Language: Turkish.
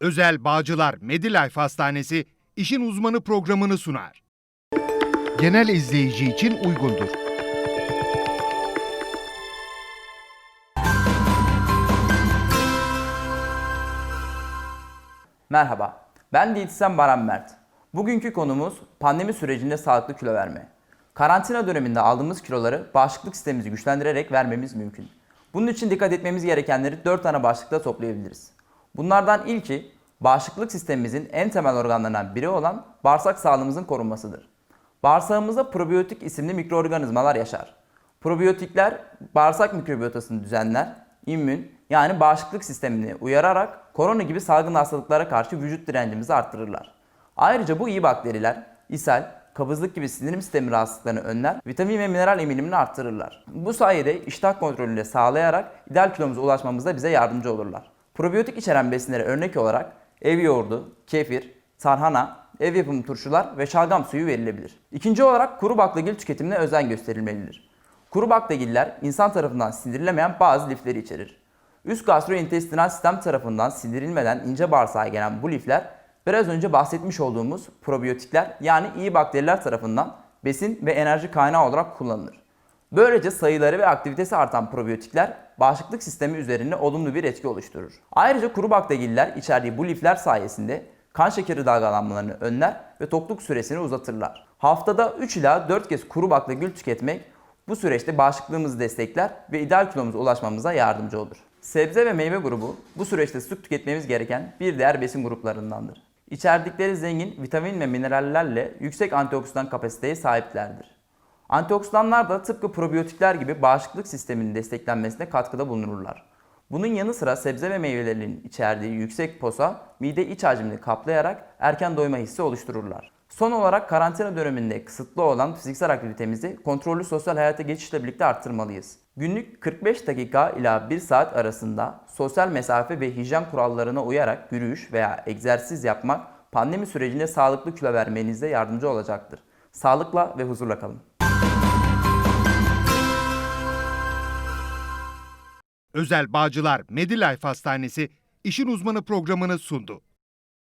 Özel Bağcılar Medilife Hastanesi işin uzmanı programını sunar. Genel izleyici için uygundur. Merhaba, ben diyetisyen Baran Mert. Bugünkü konumuz pandemi sürecinde sağlıklı kilo verme. Karantina döneminde aldığımız kiloları bağışıklık sistemimizi güçlendirerek vermemiz mümkün. Bunun için dikkat etmemiz gerekenleri 4 tane başlıkta toplayabiliriz. Bunlardan ilki bağışıklık sistemimizin en temel organlarından biri olan bağırsak sağlığımızın korunmasıdır. Bağırsağımızda probiyotik isimli mikroorganizmalar yaşar. Probiyotikler bağırsak mikrobiyotasını düzenler, immün yani bağışıklık sistemini uyararak korona gibi salgın hastalıklara karşı vücut direncimizi arttırırlar. Ayrıca bu iyi bakteriler ishal, kabızlık gibi sindirim sistemi rahatsızlıklarını önler, vitamin ve mineral emilimini arttırırlar. Bu sayede iştah kontrolünü de sağlayarak ideal kilomuza ulaşmamızda bize yardımcı olurlar. Probiyotik içeren besinlere örnek olarak ev yoğurdu, kefir, tarhana, ev yapımı turşular ve şalgam suyu verilebilir. İkinci olarak kuru baklagil tüketimine özen gösterilmelidir. Kuru baklagiller insan tarafından sindirilemeyen bazı lifleri içerir. Üst gastrointestinal sistem tarafından sindirilmeden ince bağırsağa gelen bu lifler biraz önce bahsetmiş olduğumuz probiyotikler yani iyi bakteriler tarafından besin ve enerji kaynağı olarak kullanılır. Böylece sayıları ve aktivitesi artan probiyotikler bağışıklık sistemi üzerinde olumlu bir etki oluşturur. Ayrıca kuru baklagiller içerdiği bu lifler sayesinde kan şekeri dalgalanmalarını önler ve tokluk süresini uzatırlar. Haftada 3 ila 4 kez kuru baklagil tüketmek bu süreçte bağışıklığımızı destekler ve ideal kilomuza ulaşmamıza yardımcı olur. Sebze ve meyve grubu bu süreçte sık tüketmemiz gereken bir diğer besin gruplarındandır. İçerdikleri zengin vitamin ve minerallerle yüksek antioksidan kapasiteye sahiplerdir. Antioksidanlar da tıpkı probiyotikler gibi bağışıklık sisteminin desteklenmesine katkıda bulunurlar. Bunun yanı sıra sebze ve meyvelerin içerdiği yüksek posa mide iç hacmini kaplayarak erken doyma hissi oluştururlar. Son olarak karantina döneminde kısıtlı olan fiziksel aktivitemizi kontrollü sosyal hayata geçişle birlikte arttırmalıyız. Günlük 45 dakika ila 1 saat arasında sosyal mesafe ve hijyen kurallarına uyarak yürüyüş veya egzersiz yapmak pandemi sürecinde sağlıklı kilo vermenize yardımcı olacaktır. Sağlıkla ve huzurla kalın. Özel Bağcılar Medilife Hastanesi işin uzmanı programını sundu.